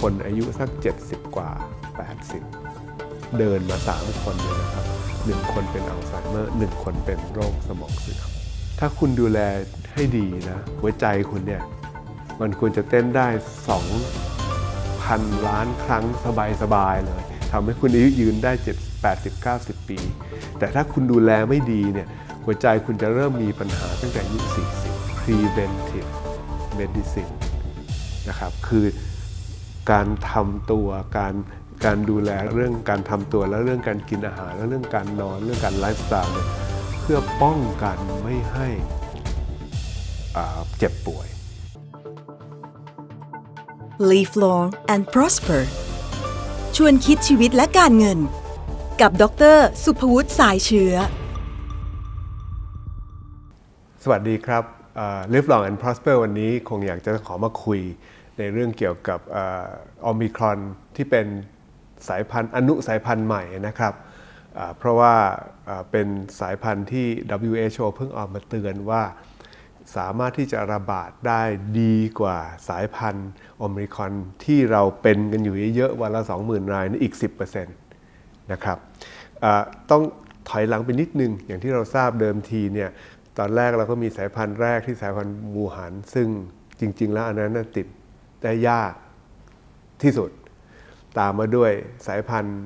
คนอายุสัก 70 กว่า 80 เดินมา 3 คนเลยนะครับ 1 คนเป็นอัลไซเมอร์ 1 คนเป็นโรคสมองเสื่อม ถ้าคุณดูแลให้ดีนะ หัวใจคุณเนี่ย มันควรจะเต้นได้ 2,000 ล้านครั้งสบายๆเลยทำให้คุณอายุยืนได้ 7 80 90 ปี แต่ถ้าคุณดูแลไม่ดีเนี่ย หัวใจคุณจะเริ่มมีปัญหาตั้งแต่อายุ40 preventive medicine นะครับ คือ การทำตัวการการดูแลเรื่องการทำตัวและเรื่องการกินอาหาร และเรื่องการนอนเรื่องการไลฟ์สไตล์เนี่ยเพื่อป้องกันไม่ให้อ่าเจ็บป่วย Live long and prosper ชวนคิดชีวิตและการเงิน กับดร สุภวุฒิสายเชื้อ สวัสดีครับเอ่อ Live Long and Prosper วันนี้คงอยากจะขอมาคุย ในเรื่องเกี่ยวกับออมิครอนที่เป็นสายพันธุ์อนุสายพันธุ์ใหม่นะครับ เพราะว่าเป็นสายพันธุ์ที่ WHO เพิ่งออกมาเตือนว่าสามารถที่จะระบาดได้ดีกว่าสายพันธุ์โอมิครอนที่เราเป็นกันอยู่เยอะๆวันละ 20,000 รายนี่อีก 10%นะครับต้องถอยหลังไปนิดนึง อย่างที่เราทราบเดิมทีเนี่ยตอนแรกเราก็มีสายพันธุ์แรกที่สายพันธุ์มูหัน ซึ่งจริง ๆ แล้วอันนั้นติด ได้ยากที่สุด ตามมาด้วยสายพันธุ์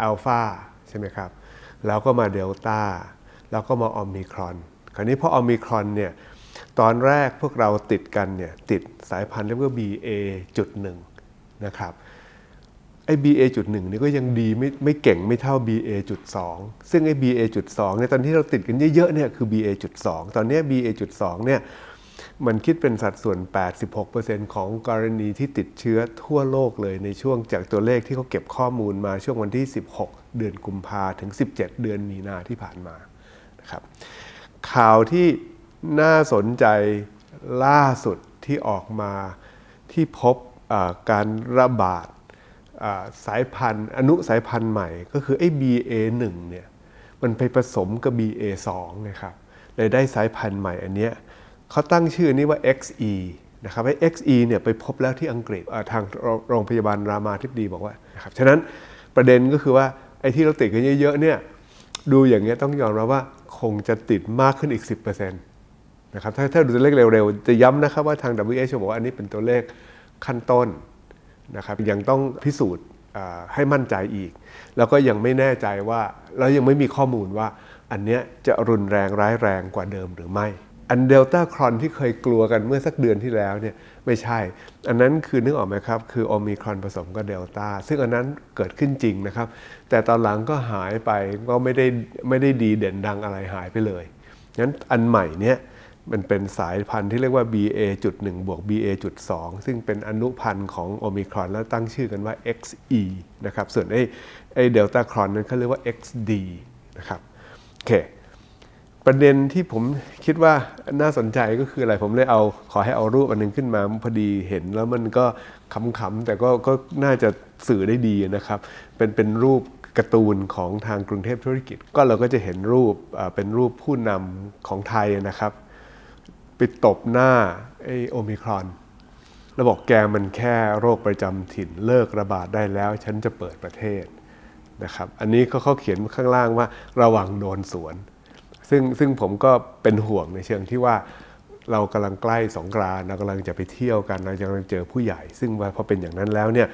อัลฟาใช่ไหมครับ แล้วก็มาเดลต้า แล้วก็มาออมิครอน คราวนี้พอออมิครอนเนี่ย ตอนแรกพวกเราติดกันเนี่ย ติดสายพันธุ์เรียกว่า BA.1 นะครับ ไอ้ BA.1 นี่ก็ยังดีไม่ไม่เก่งไม่เท่า BA.2 ซึ่งไอ้ BA.2 เนี่ยตอนที่เราติดกันเยอะๆเนี่ยคือ BA.2 ตอนนี้ BA.2 เนี่ย มันคิดเป็นสัดส่วน 86%ของกรณีที่ติดเชื้อทั่วโลกเลยในช่วงจากตัวเลขที่เขาเก็บข้อมูลมาช่วงวันที่ 16 เดือนกุมภาถึง 17 เดือนมีนาที่ผ่านมานะครับข่าวที่น่าสนใจล่าสุดที่ออกมาที่พบการระบาดสายพันธุ์ อนุสายพันธุ์ใหม่ก็คือไอ้ BA1 เนี่ยมันไปผสมกับ BA2 นะครับเลยได้สายพันธุ์ใหม่อันเนี้ย เขาตั้งชื่อนี้ว่า XE นะครับไอ้ XE เนี่ยไปพบแล้วที่อังกฤษทางโรงพยาบาลรามาธิบดีบอกว่านะครับฉะนั้นประเด็นก็คือว่าไอ้ที่เราติดกันเยอะๆเนี่ยดูอย่างเงี้ยต้องยอมรับว่าคงจะติดมากขึ้นอีก 10%นะครับถ้าถ้าดูตัวเลขเร็วๆ จะย้ำนะครับว่าทาง WHO บอกว่าอันนี้เป็นตัวเลขขั้นต้นนะครับยังต้องพิสูจน์ให้มั่นใจอีก แล้วก็ยังไม่แน่ใจว่าแล้วยังไม่มีข้อมูลว่าอันเนี้ยจะรุนแรงร้ายแรงกว่าเดิมหรือไม่ อันเดลต้าครอนที่เคยกลัวกันเมื่อสักเดือนที่แล้วเนี่ยไม่ใช่ อันนั้นคือนึกออกไหมครับ คือโอมิครอนผสมกับเดลต้าซึ่งอันนั้นเกิดขึ้นจริงนะครับ แต่ตอนหลังก็หายไปก็ไม่ได้ไม่ได้ดีเด่นดังอะไรหายไปเลยงั้นอันใหม่เนี่ยมันเป็นสายพันธุ์ที่เรียกว่า BA.1 บวก BA.2 ซึ่งเป็นอนุพันธ์ของโอมิครอนแล้วตั้งชื่อกันว่า XE นะครับ ส่วนไอ้ไอ้เดลต้าครอนนั้นเขาเรียกว่า XD นะครับโอเค ประเด็นที่ผมคิดว่าน่าสนใจก็คืออะไรผมเลยเอาขอให้เอารูปอันหนึงขึ้นมาพอดีเห็นแล้วมันก็ขำๆแต่ก็ก็น่าจะสื่อได้ดีนะครับ เป็นเป็นรูปการ์ตูนของทางกรุงเทพธุรกิจ ก็เราก็จะเห็นรูปเป็นรูปผู้นำของไทยนะครับไปตบหน้าไอโอมิครอนแล้วบอกแกมันแค่โรคประจำถิ่นเลิกระบาดได้แล้ว ฉันจะเปิดประเทศนะครับ อันนี้เขาเขียนข้างล่างว่าระวังโดนสวน ซึ่งซึ่งผมก็เป็นห่วงในเชิงที่ว่าเรากำลังใกล้สงกรานเรากำลังจะไปเที่ยวกันเรากำลังเจอผู้ใหญ่ ซึ่งพอเป็นอย่างนั้นแล้วเนี่ย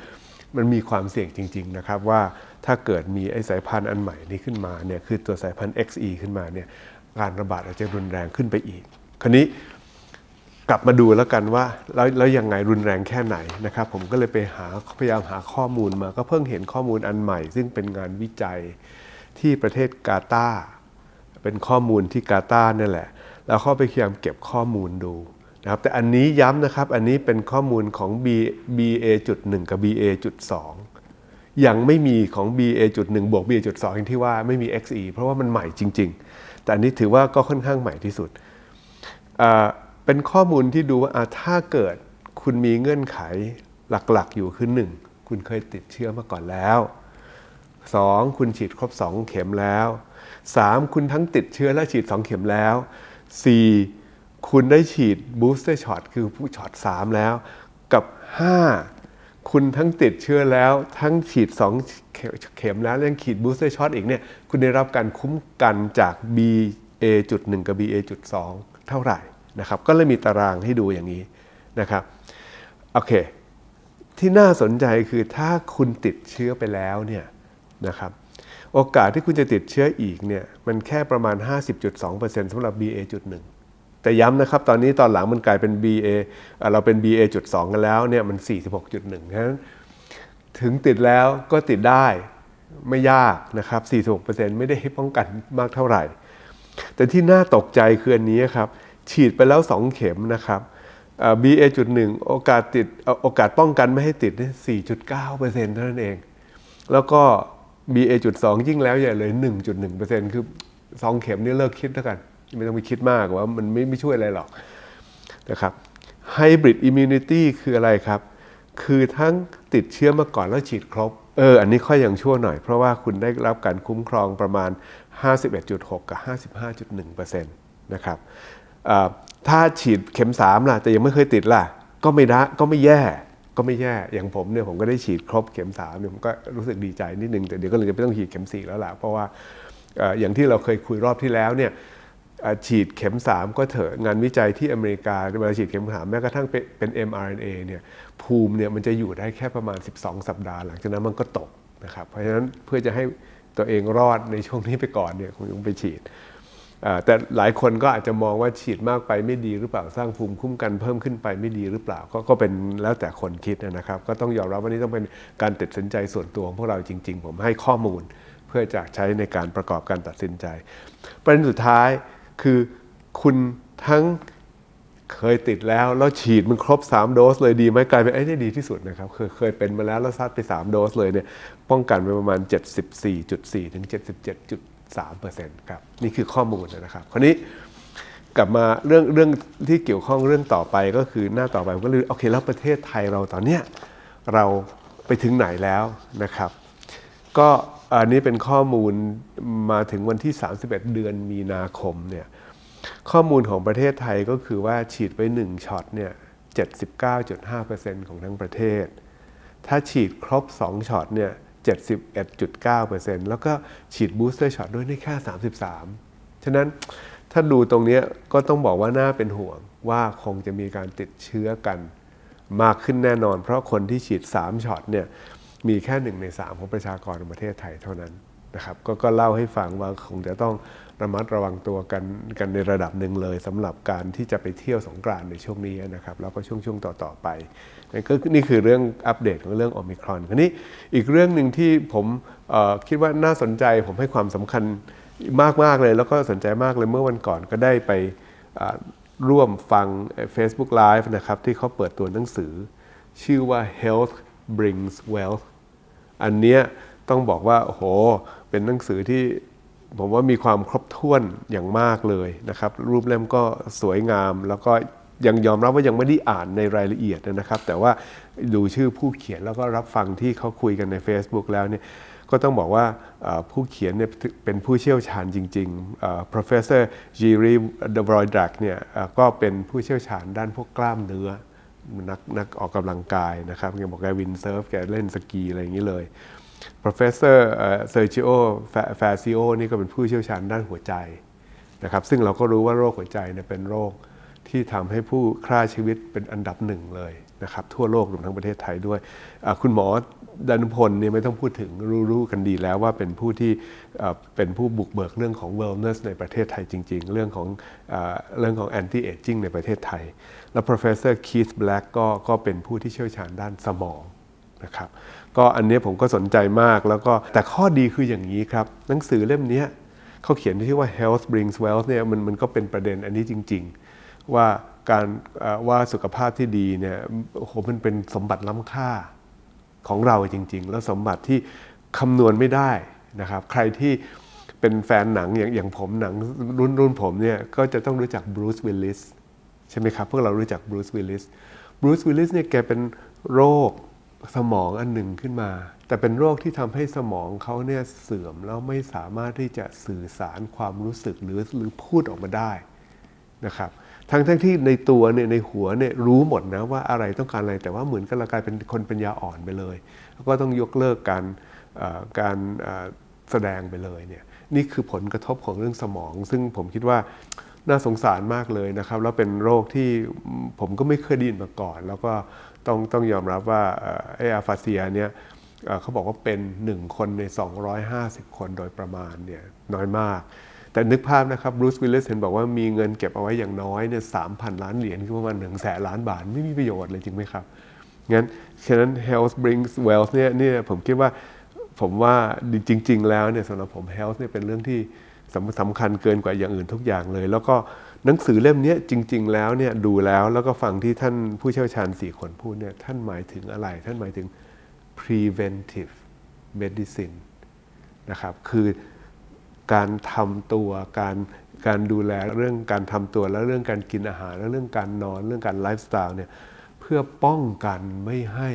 มันมีความเสี่ยงจริง ๆ นะครับว่าถ้าเกิดมีไอสายพันธุ์อันใหม่นี้ขึ้นมาเนี่ยคือตัวสายพันธุ์ XE ขึ้นมาเนี่ยการระบาดอาจจะรุนแรงขึ้นไปอีก คราวนี้กลับมาดูแล้วกันว่าแล้วแล้วยังไงรุนแรงแค่ไหนนะครับ ผมก็เลยไปหาพยายามหาข้อมูลมา ก็เพิ่งเห็นข้อมูลอันใหม่ ซึ่งเป็นงานวิจัยที่ประเทศกาตาร์ เป็นข้อมูลที่กาตาร์นี่แหละ แล้วเข้าไปพยายามเก็บข้อมูลดูนะครับแต่อันนี้ย้ำนะครับอันนี้เป็นข้อมูลของ B BA.1 กับ BA.2 ยังไม่มีของ BA.1 บวก BA.2 อย่างที่ว่าไม่มี XE เพราะว่ามันใหม่จริง ๆ แต่อันนี้ถือว่าก็ค่อนข้างใหม่ที่สุด เป็นข้อมูลที่ดูว่าอ่าถ้าเกิดคุณมีเงื่อนไขหลักๆ อยู่คือ 1 คุณเคยติดเชื้อมาก่อนแล้ว 2 คุณฉีดครบ 2 เข็มแล้ว 3 คุณทั้งติดเชื้อและฉีด 2 เข็มแล้ว 4 คุณได้ฉีดบูสเตอร์ช็อตคือผู้ช็อต3 แล้ว กับ 5 คุณทั้งติดเชื้อแล้วทั้งฉีด 2 เข็มแล้วแล้วยังฉีดบูสเตอร์ช็อตอีกเนี่ยคุณได้รับการคุ้มกันจาก BA.1 กับ BA.2 เท่าไหร่นะครับก็เลยมีตารางให้ดูอย่างนี้นะครับโอเคที่น่าสนใจคือถ้าคุณติดเชื้อไปแล้วเนี่ยนะครับ โอกาสที่คุณจะติดเชื้ออีกเนี่ยมันแค่ประมาณ 50.2%สำหรับ BA.1 แต่ย้ำนะครับ ตอนนี้ตอนหลังมันกลายเป็น BA อะเราเป็น BA.2 กันแล้วเนี่ยมัน 46.1 ฉะนั้นถึงติดแล้วก็ติดได้ไม่ยากนะครับ 46%ไม่ได้ให้ป้องกันมากเท่าไหร่ แต่ที่น่าตกใจคืออันนี้ครับ ฉีดไปแล้ว 2 เข็มนะครับเอ่อ BA.1 โอกาสติดโอกาสป้องกันไม่ให้ติดเนี่ย4.9%เท่านั้นเอง แล้วก็ BA.2 ยิ่งแล้วใหญ่เลย 1.1%คือ2เข็มนี่เลิกคิดแล้วกัน ไม่ต้องไปคิดมากว่ามันไม่ไม่ช่วยอะไรหรอกนะครับไฮบริดอิมมูนิตี้คืออะไรครับ คือทั้งติดเชื้อมาก่อนแล้วฉีดครบ เออ อันนี้ค่อยยังชั่วหน่อย เพราะว่าคุณได้รับการคุ้มครองประมาณ 51.6 กับ 55.1%นะครับถ้าฉีดเข็ม 3 ล่ะ แต่ยังไม่เคยติดล่ะ ก็ไม่ได้ก็ไม่แย่ ก็ไม่แย่ อย่างผมเนี่ยผมก็ได้ฉีดครบเข็ม3เนี่ยผมก็รู้สึกดีใจนิดนึง แต่เดี๋ยวก็เลยจะไม่ต้องฉีดเข็ม4แล้วล่ะ เพราะว่าอย่างที่เราเคยคุยรอบที่แล้วเนี่ยฉีดเข็ม 3 ก็เถอะงานวิจัยที่อเมริกาเวลาฉีดเข็ม3แม้กระทั่งเป็นเป็น mRNA เนี่ยภูมิเนี่ยมันจะอยู่ได้แค่ประมาณ 12 สัปดาห์ หลังจากนั้นมันก็ตกนะครับเพราะฉะนั้นเพื่อจะให้ตัวเองรอดในช่วงนี้ไปก่อนเนี่ยคงต้องไปฉีด แต่หลายคนก็อาจจะมองว่าฉีดมากไปไม่ดีหรือเปล่าสร้างภูมิคุ้มกันเพิ่มขึ้นไปไม่ดีหรือเปล่าก็ก็เป็นแล้วแต่คนคิดนะครับ ก็ต้องยอมรับว่านี่ต้องเป็นการตัดสินใจส่วนตัวของพวกเราจริง ๆ ผมให้ข้อมูลเพื่อจะใช้ในการประกอบการตัดสินใจ ประเด็นสุดท้ายคือคุณทั้งเคยติดแล้วแล้วฉีดมันครบ 3 โดสเลยดีไหมกลายเป็นไอ้นี่ดีที่สุดนะครับเคยเคยเป็นมาแล้วแล้วซัดไป 3โดสเลยเนี่ยป้องกันไปประมาณ 74.4 ถึง 3%ครับนี่คือข้อมูลนะครับคราวนี้กลับมาเรื่องเรื่องที่เกี่ยวข้องเรื่องต่อไปก็คือหน้าต่อไปก็เลยโอเคแล้วประเทศไทยเราตอนเนี้ยเราไปถึงไหนแล้วนะครับ ก็อันนี้เป็นข้อมูลมาถึงวันที่ 31 เดือนมีนาคมเนี่ยข้อมูลของประเทศไทยก็คือว่าฉีดไป1ช็อตเนี่ย79.5%ของทั้งประเทศ ถ้าฉีดครบ 2ช็อตเนี่ย 71.9%แล้วก็ฉีดบูสเตอร์ช็อตด้วยนี่แค่33 ฉะนั้นถ้าดูตรงนี้ก็ต้องบอกว่าน่าเป็นห่วงว่าคงจะมีการติดเชื้อกันมากขึ้นแน่นอน เพราะคนที่ฉีด 3ช็อตเนี่ยมีแค่หนึ่งใน 3 ของประชากรในประเทศไทยเท่านั้น นะครับกก็เล่าให้ฟังว่าคงจะต้องระมัดระวังตัวกันกันในระดับหนึ่งเลยสำหรับการที่จะไปเที่ยวสงกรานในช่วงนี้นะครับแล้วก็ช่วงช่วงๆต่อๆไปนั่ก็นี่คือเรื่องอัปเดตของเรื่องโอมิครอนคราวนี้อีกเรื่องหนึ่งที่ผมคิดว่าน่าสนใจผมให้ความสำคัญมากๆเลย แล้วก็สนใจมากเลยเมื่อวันก่อนก็ได้ไปร่วมฟัง Facebook Live นะครับที่เขาเปิดตัวหนังสือ ชื่อว่า Health Brings Wealth อันเนี้ย ต้องบอกว่าโอ้โหเป็นหนังสือที่ผมว่ามีความครบถ้วนอย่างมากเลยนะครับ รูปเล่มก็สวยงามแล้วก็ยังยอมรับว่ายังไม่ได้อ่านในรายละเอียดนะครับ แต่ว่าดูชื่อผู้เขียนแล้วก็รับฟังที่เขาคุยกันใน Facebook แล้วเนี่ยก็ต้องบอกว่าผู้เขียนเนี่ยเป็นผู้เชี่ยวชาญจริงๆ professor Jiri d e v r o y d r a k เนี่ยก็เป็นผู้เชี่ยวชาญด้านพวกกล้ามเนื้อนักนักออกกำลังกายนะครับแกบอกแกวินเซิร์ฟแกเล่นสกีอะไรอย่างนี้เลย professor เอ่อ Sergio Fazio นี่ก็เป็นผู้เชี่ยวชาญด้านหัวใจนะครับซึ่งเราก็รู้ว่าโรคหัวใจเนี่ยเป็นโรคที่ทำให้ผู้ฆ่าชีวิตเป็นอันดับหนึ่งเลยนะครับทั่วโลกรวมทั้งประเทศไทยด้วย คุณหมอดานุพลเนี่ยไม่ต้องพูดถึงรู้ๆกันดีแล้วว่าเป็นผู้ที่เป็นผู้บุกเบิกเรื่องของ wellness ในประเทศไทยจริง ๆ เรื่องของเออเรื่องของ anti aging ในประเทศไทย แล้ว professor Keith Black ก็ก็เป็นผู้ที่เชี่ยวชาญด้านสมอง นะครับ ก็อันนี้ผมก็สนใจมากแล้วก็แต่ข้อดีคืออย่างนี้ครับ หนังสือเล่มนี้เขาเขียนที่ว่า health brings wealth เนี่ยมันมันก็เป็นประเด็นอันนี้จริง ๆ ว่าการว่าสุขภาพที่ดีเนี่ยโอ้โหมันเป็นสมบัติล้ำค่าของเราจริง ๆ แล้วสมบัติที่คำนวณไม่ได้นะครับ ใครที่เป็นแฟนหนังอย่างอย่างผมหนังรุ่นรุ่นผมเนี่ยก็จะต้องรู้จักบรูซวิลลิสใช่ไหมครับ พวกเรารู้จักบรูซวิลลิสบรูซวิลลิสเนี่ยแกเป็นโรค สมองอันหนึ่งขึ้นมา แต่เป็นโรคที่ทำให้สมองเขาเนี่ยเสื่อมแล้วไม่สามารถที่จะสื่อสารความรู้สึกหรือหรือพูดออกมาได้นะครับทั้งทั้งที่ในตัวเนี่ยในหัวเนี่ยรู้หมดนะว่าอะไรต้องการอะไรแต่ว่าเหมือนกับเรากลายเป็นคนปัญญาอ่อนไปเลย แล้วก็ต้องยกเลิกการอ่อการอ่อแสดงไปเลยเนี่ยนี่คือผลกระทบของเรื่องสมอง ซึ่งผมคิดว่า น่าสงสารมากเลยนะครับ แล้วเป็นโรคที่ผมก็ไม่เคยได้ยินมาก่อน แล้วก็ต้องต้องยอมรับว่าเอ่อไออาฟาเซียเนี่ยเขาบอกว่าเป็น 1 คนใน 250 คนโดยประมาณเนี่ยน้อยมาก แต่นึกภาพนะครับบรูซวิลเลสเห็นบอกว่ามีเงินเก็บเอาไว้อย่างน้อยเนี่ยสามพันล้านเหรียญคือประมาณหนึ่งแสนล้านบาท ไม่มีประโยชน์เลยจริงไหมครับงั้นฉะนั้น health brings wealth เนี่ยเนี่ยผมคิดว่าผมว่าจริง ๆ แล้วเนี่ยสำหรับผม health เนี่ยเป็นเรื่องที่ สำคัญเกินกว่าอย่างอื่นทุกอย่างเลย แล้วก็หนังสือเล่มนี้จริง ๆ แล้วเนี่ยดูแล้วแล้วก็ฟังที่ท่านผู้เชี่ยวชาญสี่คนพูดเนี่ยท่านหมายถึงอะไร ท่านหมายถึง preventive medicine นะครับคือการทำตัวการการดูแลเรื่องการทำตัวและเรื่องการกินอาหารและเรื่องการนอนเรื่องการไลฟ์สไตล์เนี่ยเพื่อป้องกันไม่ให้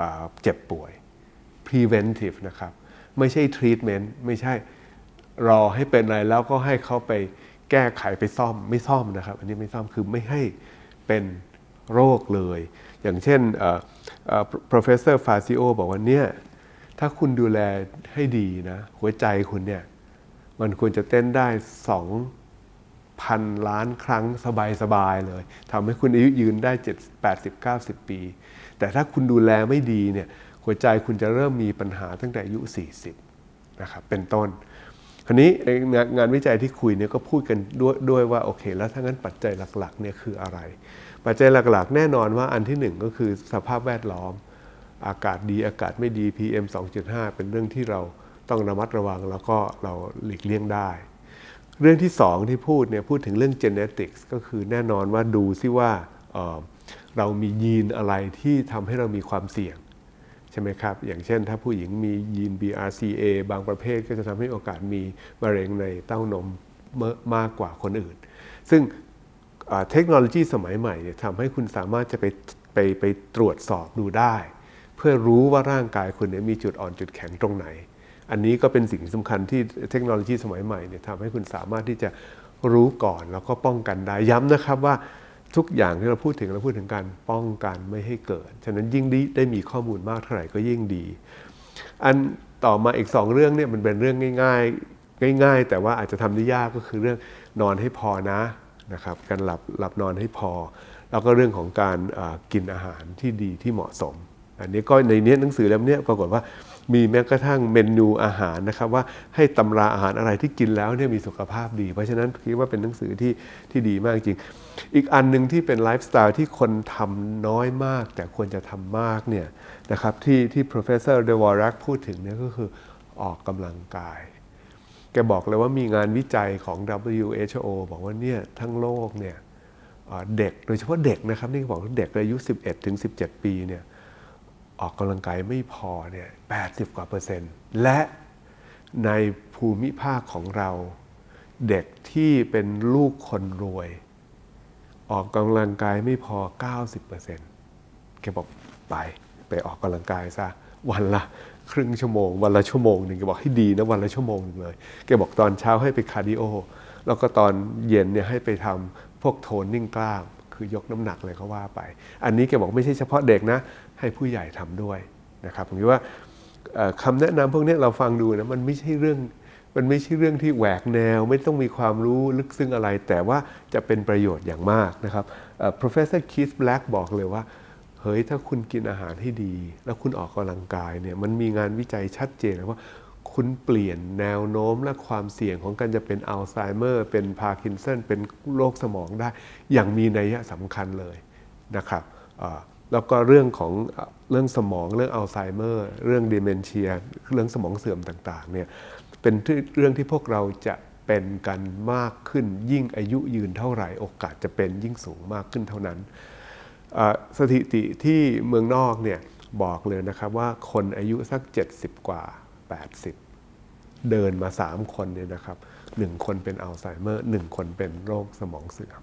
อ่าเจ็บป่วย preventive นะครับ ไม่ใช่ treatment ไม่ใช่ รอให้เป็นอะไรแล้วก็ให้เขาไปแก้ไขไปซ่อมไม่ซ่อมนะครับ อันนี้ไม่ซ่อมคือไม่ให้เป็นโรคเลย อย่างเช่น professor Fazio บอกว่าเนี่ยถ้าคุณดูแลให้ดีนะ หัวใจคุณเนี่ยมันควรจะเต้นได้2,000ล้านครั้งสบายๆเลยทำให้คุณอายุยืนได้7 80 90 ปี แต่ถ้าคุณดูแลไม่ดีเนี่ยหัวใจคุณจะเริ่มมีปัญหาตั้งแต่อายุ 40นะครับเป็นต้น คราวนี้ในงานงานวิจัยที่คุยเนี่ยก็พูดกันด้วยด้วยว่าโอเค แล้วถ้างั้นปัจจัยหลักๆเนี่ยคืออะไร ปัจจัยหลักๆ แน่นอนว่าอันที่หนึ่งก็คือสภาพแวดล้อม อากาศดีอากาศไม่ดี PM 2.5 เป็นเรื่องที่เราต้องระมัดระวังแล้วก็เราหลีกเลี่ยงได้ เรื่องที่สองที่พูดเนี่ยพูดถึงเรื่อง genetics ก็คือแน่นอนว่าดูซิว่าเเรามียีนอะไรที่ทำให้เรามีความเสี่ยง ใช่ไหมครับ อย่างเช่น ถ้าผู้หญิงมียีน BRCA บางประเภทก็จะทำให้โอกาสมีมะเร็งในเต้านมมากกว่าคนอื่น ซึ่งเทคโนโลยีสมัยใหม่เนี่ยทำให้คุณสามารถจะไปไปไปตรวจสอบดูได้ เพื่อรู้ว่าร่างกายคุณเนี่ยมีจุดอ่อนจุดแข็งตรงไหน อันนี้ก็เป็นสิ่งสำคัญที่เทคโนโลยีสมัยใหม่เนี่ยทำให้คุณสามารถที่จะรู้ก่อนแล้วก็ป้องกันได้ย้ำนะครับว่า ทุกอย่างที่เราพูดถึงเราพูดถึงการป้องกันไม่ให้เกิด ฉะนั้นยิ่งได้ได้มีข้อมูลมากเท่าไหร่ก็ยิ่งดี อันต่อมาอีกสองเรื่องเนี่ยมันเป็นเรื่องง่าย ๆ ง่าย ๆ แต่ว่าอาจจะทำได้ยากก็คือเรื่องนอนให้พอนะนะครับการหลับหลับนอนให้พอ แล้วก็เรื่องของการกินอาหารที่ดีที่เหมาะสม อันนี้ก็ในเนี้ยหนังสือเล่มเนี้ยปรากฏว่า มีแม้กระทั่งเมนูอาหารนะครับว่าให้ตำราอาหารอะไรที่กินแล้วเนี่ยมีสุขภาพดี เพราะฉะนั้นคิดว่าเป็นหนังสือที่ที่ดีมากจริง อีกอันหนึ่งที่เป็นไลฟ์สไตล์ที่คนทำน้อยมาก แต่ควรจะทำมากเนี่ยนะครับที่ที่ professor d e v o r a k พูดถึงเนี่ยก็คือออกกำลังกายแกบอกเลยว่ามีงานวิจัยของ WHO บอกว่าเนี่ยทั้งโลกเนี่ยเด็กโดยเฉพาะเด็กนะครับนี่บอกว่าเด็กอายุ 11ถึง17 ปีเนี่ย ออกกำลังกายไม่พอเนี่ย80 กว่าเปอร์เซ็นต์ และในภูมิภาคของเรา เด็กที่เป็นลูกคนรวย ออกกำลังกายไม่พอ 90%แกบอกไปไปออกกำลังกายซะวันละครึ่งชั่วโมง วันละชั่วโมงหนึ่งแกบอกให้ดีนะวันละชั่วโมงหนึ่งเลยแกบอกตอนเช้าให้ไปคาร์ดิโอแล้วก็ตอนเย็นเนี่ยให้ไปทำพวกโทนนิ่งกล้าม คือยกน้ำหนักเลยก็ว่าไป อันนี้แกบอกไม่ใช่เฉพาะเด็กนะ ให้ผู้ใหญ่ทำด้วยนะครับผมคิดว่าเอ่อคำแนะนำพวกนี้เราฟังดูนะมันไม่ใช่เรื่องมันไม่ใช่เรื่องที่แหวกแนว ไม่ต้องมีความรู้ลึกซึ้งอะไร แต่ว่าจะเป็นประโยชน์อย่างมากนะครับ professor Keith Black บอกเลยว่าเฮ้ยถ้าคุณกินอาหารที่ดี แล้วคุณออกกำลังกายเนี่ยมันมีงานวิจัยชัดเจนเลยว่า คุณเปลี่ยนแนวโน้มและความเสี่ยงของการจะเป็นอัลไซเมอร์ เป็นพาร์กินสันเป็นโรคสมองได้ อย่างมีนัยสำคัญเลยนะครับแล้วก็เรื่องของเรื่องสมองเรื่องอัลไซเมอร์เรื่องดิเมนเชียเรื่องสมองเสื่อมต่างๆเนี่ยเป็นเรื่องที่พวกเราจะเป็นกันมากขึ้นยิ่งอายุยืนเท่าไหร่ โอกาสจะเป็นยิ่งสูงมากขึ้นเท่านั้น สถิติที่เมืองนอกเนี่ยบอกเลยนะครับว่าคนอายุสัก 70 กว่า 80 เดินมา 3 คนเนี่ยนะครับหนึ่งคนเป็นอัลไซเมอร์หนึ่งคนเป็นโรคสมองเสื่อม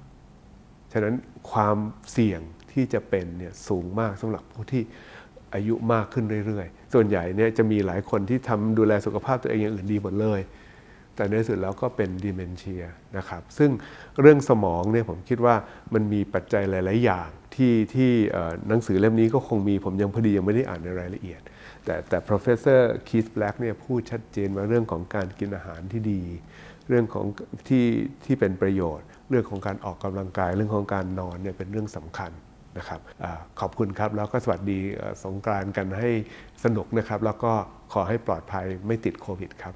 ฉะนั้นความเสี่ยงที่จะเป็นเนี่ยสูงมากสำหรับผู้ที่อายุมากขึ้นเรื่อยๆ ส่วนใหญ่เนี่ยจะมีหลายคนที่ทำดูแลสุขภาพตัวเองอย่างอื่นดีหมดเลย แต่ในที่สุดแล้วก็เป็นดิเมนเชียนะครับซึ่งเรื่องสมองเนี่ยผมคิดว่ามันมีปัจจัยหลาย ๆ อย่างที่ที่หนังสือเล่มนี้ก็คงมีผมยังพอดียังไม่ได้อ่านในรายละเอียด แต่แต่ professor Keith Black เนี่ยพูดชัดเจนว่าเรื่องของการกินอาหารที่ดี เรื่องของที่ที่เป็นประโยชน์ เรื่องของการออกกำลังกาย เรื่องของการนอนเนี่ยเป็นเรื่องสำคัญนะครับอขอบคุณครับแล้วก็สวัสดีสงกรานต์กันให้สนุกนะครับ แล้วก็ขอให้ปลอดภัยไม่ติดโควิดครับ